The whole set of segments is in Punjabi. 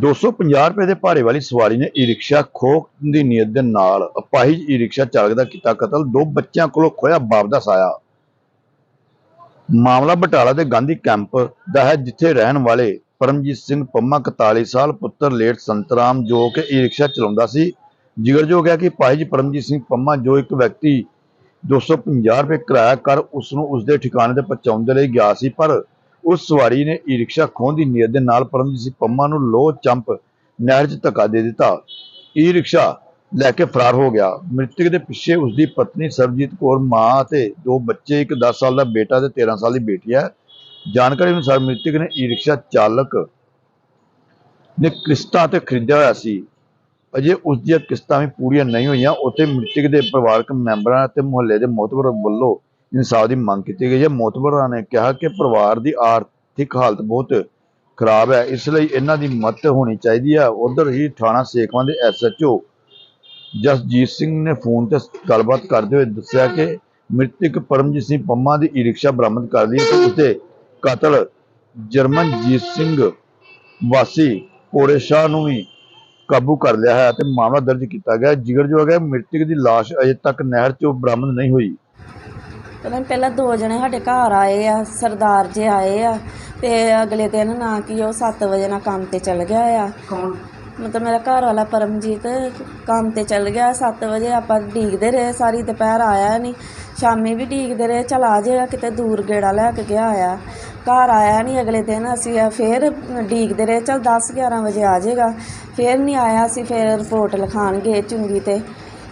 250 ਰੁਪਏ ਦੇ ਭਾਰੇ ਵਾਲੀ ਸਵਾਰੀ ਨੇ ਈ-ਰਿਕਸ਼ਾ ਖੋਹ ਦੀ ਨੀਅਤ ਦੇ ਨਾਲ ਅਪਾਹਿਜ ਈ-ਰਿਕਸ਼ਾ ਚਾਲਕ ਦਾ ਕੀਤਾ ਕਤਲ, ਦੋ ਬੱਚਿਆਂ ਕੋਲੋਂ ਖੋਇਆ ਬਾਪ ਦਾ ਸਾਇਆ। ਮਾਮਲਾ ਬਟਾਲਾ ਦੇ ਗਾਂਧੀ ਕੈਂਪ ਦਾ ਹੈ, ਜਿੱਥੇ ਰਹਿਣ ਵਾਲੇ ਪਰਮਜੀਤ ਸਿੰਘ ਪੰਮਾ 41 ਸਾਲ, ਪੁੱਤਰ ਲੇਟ ਸੰਤਰਾਮ ਜੋ ਕਿ ਈ-ਰਿਕਸ਼ਾ ਚਲਾਉਂਦਾ ਸੀ। ਜਿਗਰਯੋਗ ਹੈ ਕਿ ਪਾਹਿਜ ਪਰਮਜੀਤ ਸਿੰਘ ਪੰਮਾ ਜੋ ਇੱਕ ਵਿਅਕਤੀ 250 ਰੁਪਏ ਕਿਰਾਇਆ ਕਰ ਉਸ ਨੂੰ ਉਸਦੇ ਠਿਕਾਣੇ ਤੇ ਪਹੁੰਚਾਉਣ ਦੇ ਲਈ ਗਿਆ ਸੀ, ਪਰ ਉਸ ਸਵਾਰੀ ਨੇ ਈ-ਰਿਕਸ਼ਾ ਖੋਹਣ ਦੀ ਨੀਅਤ ਦੇ ਨਾਲ ਪਰਮਜੀਤ ਸਿੰਘ ਪੰਮਾ ਨੂੰ ਲੋਹ ਚੰਪ ਨਹਿਰ 'ਚ ਧੱਕਾ ਦੇ ਦਿੱਤਾ। ਈ-ਰਿਕਸ਼ਾ ਲੈ ਕੇ ਫਰਾਰ ਹੋ ਗਿਆ। ਮ੍ਰਿਤਕ ਦੇ ਪਿੱਛੇ ਉਸਦੀ ਪਤਨੀ ਸਰਬਜੀਤ ਕੌਰ, ਮਾਂ ਅਤੇ ਦੋ ਬੱਚੇ, ਇੱਕ 10 ਸਾਲ ਦਾ ਬੇਟਾ ਤੇ 13 ਸਾਲ ਦੀ ਬੇਟੀ ਹੈ। ਜਾਣਕਾਰੀ ਅਨੁਸਾਰ ਮ੍ਰਿਤਕ ਨੇ ਈ-ਰਿਕਸ਼ਾ ਚਾਲਕ ਨੇ ਕਿਸ਼ਤਾਂ ਤੇ ਖਰੀਦਿਆ ਹੋਇਆ ਸੀ। ਅਜੇ ਉਸ ਦੀਆਂ ਕਿਸ਼ਤਾਂ ਵੀ ਪੂਰੀਆਂ ਨਹੀਂ ਹੋਈਆਂ। ਉੱਥੇ ਮ੍ਰਿਤਕ ਦੇ ਪਰਿਵਾਰਕ ਮੈਂਬਰਾਂ ਅਤੇ ਮੁਹੱਲੇ ਦੇ ਮੋਤਬਰ ਵੱਲੋਂ ਇਨਸਾਫ ਦੀ ਮੰਗ ਕੀਤੀ ਗਈ ਹੈ। ਮੋਤਬਰਾਂ ਨੇ ਕਿਹਾ ਕਿ ਪਰਿਵਾਰ ਦੀ ਆਰਥਿਕ ਹਾਲਤ ਬਹੁਤ ਖਰਾਬ ਹੈ। ਇਸ ਲਈ ਇਹਨਾਂ ਦੀ ਮਦਦ ਹੋਣੀ ਚਾਹੀਦੀ ਹੈ। ਉਧਰ ਹੀ ਥਾਣਾ ਸੇਖਵਾਂ ਦੇ ਐਸਐਚਓ ਜਸਜੀਤ ਸਿੰਘ ਨੇ ਫੋਨ ਤੇ ਗੱਲਬਾਤ ਕਰਦੇ ਹੋਏ ਦੱਸਿਆ ਕਿ ਮ੍ਰਿਤਕ ਪਰਮਜੀਤ ਸਿੰਘ ਪੰਮਾ ਦੀ ਈ-ਰਿਕਸ਼ਾ ਬਰਾਮਦ ਕਰ ਲਈ ਤੇ ਉਸਦੇ ਕਾਤਲ ਜਰਮਨਜੀਤ ਸਿੰਘ ਵਾਸੀ ਕੋੜੇ ਸ਼ਾਹ ਨੂੰ ਵੀ ਕਾਬੂ ਕਰ ਲਿਆ ਹੈ ਤੇ ਮਾਮਲਾ ਦਰਜ ਕੀਤਾ ਗਿਆ ਹੈ। ਜ਼ਿਕਰਯੋਗ ਹੈ, ਮ੍ਰਿਤਕ ਦੀ ਲਾਸ਼ ਅਜੇ ਤੱਕ ਨਹਿਰ 'ਚੋਂ ਬਰਾਮਦ ਨਹੀਂ ਹੋਈ। ਪਹਿਲਾਂ ਪਹਿਲਾਂ ਦੋ ਜਣੇ ਸਾਡੇ ਘਰ ਆਏ ਆ ਸਰਦਾਰ ਜੇ ਆਏ ਆ ਤੇ ਅਗਲੇ ਦਿਨ ਨਾ ਕਿ ਉਹ 7 ਵਜੇ ਨਾਲ ਕੰਮ ਤੇ ਚਲ ਗਿਆ ਆ। ਕੌਣ? ਮਤਲਬ ਮੇਰਾ ਘਰ ਵਾਲਾ ਪਰਮਜੀਤ ਕੰਮ ਤੇ ਚਲ ਗਿਆ 7 ਵਜੇ ਆਪਾਂ ਢੀਕਦੇ ਰਹੇ ਸਾਰੀ ਦੁਪਹਿਰ ਆਇਆ ਨਹੀਂ ਸ਼ਾਮੀ ਵੀ ਢੀਕਦੇ ਰਹੇ ਚਲ ਆ ਜਾਏਗਾ ਕਿਤੇ ਦੂਰ ਗੇੜਾ ਲੈ ਕੇ ਗਿਆ ਆ। ਘਰ ਆਇਆ ਨਹੀਂ ਅਗਲੇ ਦਿਨ ਅਸੀਂ ਆ ਫੇਰ ਢੀਕਦੇ ਰਹੇ ਚਲ 10 11 ਵਜੇ ਆ ਜਾਏਗਾ ਫੇਰ ਨਹੀਂ ਆਇਆ ਅਸੀਂ ਫੇਰ ਰਿਪੋਰਟ ਲਿਖਾਣ ਗਏ ਚੁੰਗੀ ਤੇ।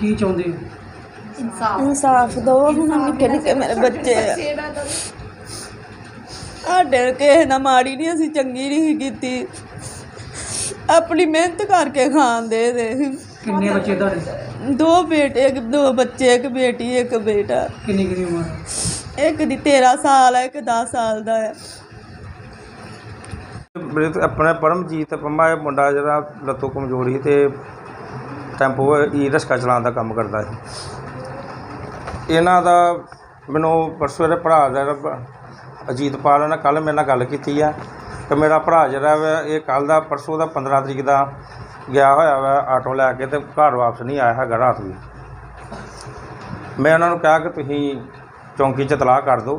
ਕੀ ਚਾਹੁੰਦੇ ਇਨਸਾਫ। ਦੋ ਹੁਣ ਨਿੱਕੇ ਨਿੱਕੇ ਮੇਰੇ ਬੱਚੇ ਆ। ਸਾਡੇ ਕਿਸੇ ਨਾਲ ਮਾੜੀ ਨਹੀਂ ਅਸੀਂ ਚੰਗੀ ਨਹੀਂ ਕੀਤੀ। ਆਪਣੀ ਮਿਹਨਤ ਕਰਕੇ ਖਾਂਦੇ ਦੇ ਕਿੰਨੇ ਬੱਚੇ ਤੁਹਾਡੇ? ਦੋ ਬੇਟੇ ਇੱਕ ਦੋ ਬੱਚੇ ਇੱਕ ਬੇਟੀ ਇੱਕ ਬੇਟਾ। ਕਿੰਨੀ ਕਿੰਨੀ ਉਮਰ? ਹੈ? ਇੱਕ ਦੀ 13 ਸਾਲ ਹੈ ਇੱਕ 10 ਸਾਲ ਦਾ ਹੈ ਮੇਰੇ ਤੇ ਆਪਣੇ ਪਰਮਜੀਤ ਪੰਮਾ ਇਹ ਮੁੰਡਾ ਜਿਹੜਾ ਲੱਤੋਂ ਕਮਜ਼ੋਰ ਸੀ ਤੇ ਟੈਂਪੂ ਈ ਰਿਕਸ਼ਾ ਚਲਾਉਣ ਦਾ ਕੰਮ ਕਰਦਾ ਸੀ। ਇਹਨਾਂ ਦਾ ਮੈਨੂੰ ਪਰਸੋਂ ਦੇ ਭਰਾ ਦਾ ਜਿਹੜਾ ਅਜੀਤਪਾਲ ਨੇ ਕੱਲ੍ਹ ਮੇਰੇ ਨਾਲ ਗੱਲ ਕੀਤੀ ਆ ਕਿ ਮੇਰਾ ਭਰਾ ਜਿਹੜਾ ਵਾ ਇਹ ਕੱਲ ਦਾ ਪਰਸੋਂ ਦਾ 15 ਤਰੀਕ ਦਾ ਗਿਆ ਹੋਇਆ ਵਾ ਆਟੋ ਲੈ ਕੇ ਤੇ ਘਰ ਵਾਪਸ ਨਹੀਂ ਆਇਆ ਹੈਗਾ ਰਾਤ ਵੀ ਮੈਂ ਉਹਨਾਂ ਨੂੰ ਕਿਹਾ ਕਿ ਤੁਸੀਂ ਚੌਂਕੀ 'ਚ ਤਲਾਹ ਕਰ ਦਿਓ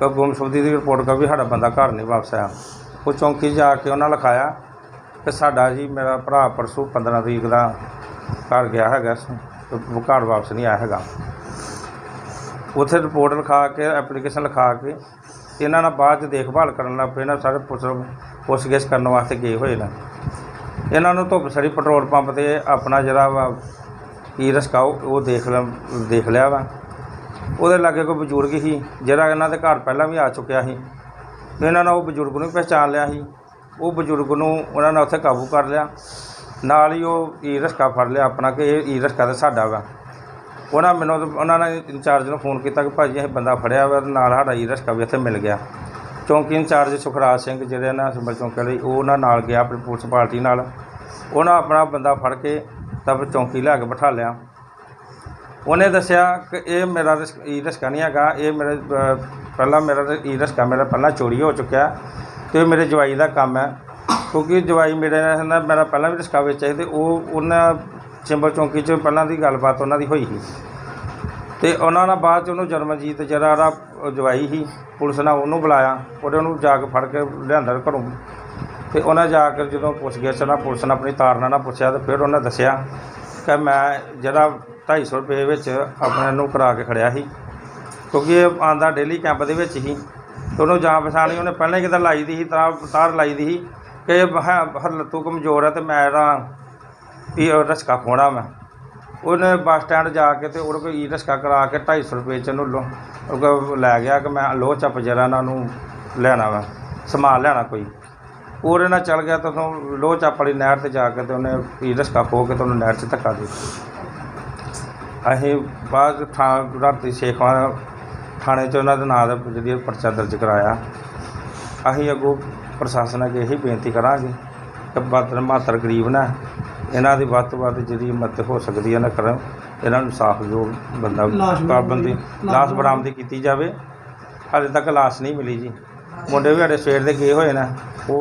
ਕਿ ਗੁੰਮਸ਼ੁਦਗੀ ਦੀ ਰਿਪੋਰਟ ਕਰ ਵੀ ਸਾਡਾ ਬੰਦਾ ਘਰ ਨਹੀਂ ਵਾਪਸ ਆਇਆ। ਉਹ ਚੌਂਕੀ 'ਚ ਜਾ ਕੇ ਉਹਨਾਂ ਲਿਖਾਇਆ ਕਿ ਸਾਡਾ ਜੀ, ਮੇਰਾ ਭਰਾ ਪਰਸੋਂ 15 ਤਰੀਕ ਦਾ ਘਰ ਗਿਆ ਹੈਗਾ ਘਰ ਵਾਪਸ ਨਹੀਂ ਆਇਆ ਹੈਗਾ। ਉੱਥੇ ਰਿਪੋਰਟ ਲਿਖਾ ਕੇ ਐਪਲੀਕੇਸ਼ਨ ਲਿਖਾ ਕੇ, ਇਹਨਾਂ ਨਾਲ ਬਾਅਦ 'ਚ ਦੇਖਭਾਲ ਕਰਨ ਲੱਗ ਪਏ, ਇਹਨਾਂ ਸਾਰੇ ਪੁੱਛ ਪੁੱਛਗਿੱਛ ਕਰਨ ਵਾਸਤੇ ਗਏ ਹੋਏ ਨੇ। ਇਹਨਾਂ ਨੂੰ ਧੁੱਪ ਸੜੀ, ਪੈਟਰੋਲ ਪੰਪ ਤੇ ਆਪਣਾ ਜਿਹੜਾ ਵਾ ਕੀ ਰਸਕਾਓ ਉਹ ਦੇਖ ਲਿਆ ਦੇਖ ਲਿਆ ਵਾ। ਉਹਦੇ ਲਾਗੇ ਕੋਈ ਬਜ਼ੁਰਗ ਸੀ ਜਿਹੜਾ ਇਹਨਾਂ ਦੇ ਘਰ ਪਹਿਲਾਂ ਵੀ ਆ ਚੁੱਕਿਆ ਸੀ ਇਹਨਾਂ ਨੇ ਉਹ ਬਜ਼ੁਰਗ ਨੂੰ ਵੀ ਪਹਿਚਾਣ ਲਿਆ ਸੀ। ਉਹ ਬਜ਼ੁਰਗ ਨੂੰ ਉਹਨਾਂ ਨੇ ਉੱਥੇ ਕਾਬੂ ਕਰ ਲਿਆ। ਨਾਲ ਹੀ ਉਹ ਈ ਰਸਕਾ ਫੜ ਲਿਆ ਆਪਣਾ ਕਿ ਇਹ ਈ ਰਸਕਾ ਤਾਂ ਸਾਡਾ ਵਾ। ਉਹਨਾਂ ਮੈਨੂੰ ਉਹਨਾਂ ਨੇ ਇੰਚਾਰਜ ਨੂੰ ਫੋਨ ਕੀਤਾ ਕਿ ਭਾਜੀ ਇਹ ਬੰਦਾ ਫੜਿਆ ਵਾ ਤੇ ਨਾਲ ਸਾਡਾ ਈ ਰਸਕਾ ਵੀ ਇੱਥੇ ਮਿਲ ਗਿਆ। ਚੌਂਕੀ ਇੰਚਾਰਜ ਸੁਖਰਾਜ ਸਿੰਘ ਜਿਹੜੇ ਨਾ ਸਿੰਬਲ ਚੌਂਕੀ ਲਈ ਉਹ ਉਹਨਾਂ ਨਾਲ ਗਿਆ ਆਪਣੀ ਪੁਲਿਸ ਪਾਰਟੀ ਨਾਲ। ਉਹਨਾਂ ਆਪਣਾ ਬੰਦਾ ਫੜ ਕੇ ਤਾਂ ਫਿਰ ਚੌਂਕੀ ਲਿਆ ਕੇ ਬਿਠਾ ਲਿਆ। ਉਹਨੇ ਦੱਸਿਆ ਕਿ ਇਹ ਮੇਰਾ ਰਿਸ- ਈ ਰਸਕਾ ਨਹੀਂ ਹੈਗਾ, ਇਹ ਮੇਰੇ ਪਹਿਲਾਂ ਮੇਰਾ ਈ ਰਸਕਾ ਮੇਰਾ ਪਹਿਲਾਂ ਚੋਰੀ ਹੋ ਚੁੱਕਿਆ। ਤੇ ਇਹ ਮੇਰੇ ਜਵਾਈ ਦਾ ਕੰਮ ਹੈ। ਕਿਉਂਕਿ ਜਵਾਈ ਮੇਰੇ ਨਾਲ ਮੇਰਾ ਪਹਿਲਾਂ ਵੀ ਰਿਕਸ਼ਾ ਵੇਚਿਆ ਸੀ ਤੇ ਉਹ ਉਹਨਾਂ ਚਿੰਬਲ ਚੌਂਕੀ 'ਚ ਪਹਿਲਾਂ ਦੀ ਗੱਲਬਾਤ ਉਹਨਾਂ ਦੀ ਹੋਈ ਸੀ। ਤੇ ਉਹਨਾਂ ਨਾਲ ਬਾਅਦ 'ਚ ਉਹਨੂੰ ਜਰਮਨਜੀਤ ਜਿਹੜਾ ਉਹਦਾ ਜਵਾਈ ਸੀ, ਪੁਲਿਸ ਨੇ ਉਹਨੂੰ ਬੁਲਾਇਆ, ਉਹਦੇ ਉਹਨੂੰ ਜਾ ਕੇ ਫੜ ਕੇ ਲਿਆਂਦਾ ਘਰੋਂ। ਤੇ ਉਹਨਾਂ ਜਾ ਕੇ ਜਦੋਂ ਪੁੱਛ ਗਿਆ ਚਲਾ ਪੁਲਿਸ ਨੇ ਆਪਣੀ ਤਾਰਨਾ ਨਾਲ ਪੁੱਛਿਆ ਤੇ ਫਿਰ ਉਹਨੇ ਦੱਸਿਆ ਕਿ ਮੈਂ ਜਿਹੜਾ 250 ਰੁਪਏ ਵਿੱਚ ਆਪਣੇ ਨੂੰ ਕਰਾ ਕੇ ਖੜਿਆ ਸੀ। ਕਿਉਂਕਿ ਇਹ ਆਂਦਾ ਡੇਲੀ ਕੈਂਪ ਦੇ ਵਿੱਚ ਹੀ। ਤੇ ਉਹਨੂੰ ਜਾਂ ਪਛਾਣੀ ਉਹਨੇ ਪਹਿਲਾਂ ਹੀ ਕਿਤੇ ਲਾਈ ਦੀ ਸੀ ਤਾਂ ਤਾਰ ਲਾਈ ਦੀ ਸੀ ਕਿ ਹਰ ਲੱਤੂ ਕਮਜ਼ੋਰ ਹੈ ਤੇ ਮੈਂ ਇਹਦਾ ਵੀ ਰਸਕਾ ਖੋਣਾ ਮੈਂ। ਉਹਨੇ ਬੱਸ ਸਟੈਂਡ ਜਾ ਕੇ ਤੇ ਉਹਦੇ ਕੋਲ ਈ ਰਸਕਾ ਕਰਾ ਕੇ 250 ਰੁਪਏ ਚ ਉਹਨੂੰ ਲੈ ਗਿਆ ਕਿ ਮੈਂ ਲੋਹ ਚੱਪ ਜਰਾ ਇਹਨਾਂ ਨੂੰ ਲੈਣਾ ਵਾ, ਸਮਾਨ ਲੈਣਾ ਕੋਈ। ਉਹਦੇ ਨਾਲ ਚੱਲ ਗਿਆ ਤਾਂ ਉਹਨੂੰ ਲੋਹ ਚੱਪ ਵਾਲੀ ਨਹਿਰ ਤੇ ਜਾ ਕੇ ਤੇ ਉਹਨੇ ਈ ਰਸਕਾ ਖੋ ਕੇ ਤੇ ਉਹਨੂੰ ਨਹਿਰ 'ਚ ਧੱਕਾ ਦੇ ਦਿੱਤਾ। ਅਸੀਂ ਬਾਅਦ ਥਾਂ ਰਾਤੀ ਸ਼ੇਖਵਾਂ ਥਾਣੇ 'ਚ ਉਹਨਾਂ ਦੇ ਨਾਂ ਦਾ ਜਿਹੜੀ ਪਰਚਾ ਦਰਜ ਕਰਾਇਆ। ਅਸੀਂ ਅੱਗੋਂ ਪ੍ਰਸ਼ਾਸਨ ਅੱਗੇ ਇਹੀ ਬੇਨਤੀ ਕਰਾਂਗੇ ਕਿ ਬਾਦਰ ਮਾਤਰ ਗਰੀਬ ਨਾ ਇਹਨਾਂ ਦੀ ਵੱਧ ਤੋਂ ਵੱਧ ਜਿਹੜੀ ਮਦਦ ਹੋ ਸਕਦੀ ਹੈ ਨਾ ਕਰਨ ਇਹਨਾਂ ਨੂੰ ਸਾਫ਼ ਜੋ ਬੰਦਾ ਕਾਬੰਦੀ ਲਾਸ਼ ਬਰਾਮਦੀ ਕੀਤੀ ਜਾਵੇ। ਹਾਲੇ ਤੱਕ ਲਾਸ਼ ਨਹੀਂ ਮਿਲੀ ਜੀ। ਮੁੰਡੇ ਵੀ ਸਾਡੇ ਸਵੇਰ ਦੇ ਗਏ ਹੋਏ ਨੇ।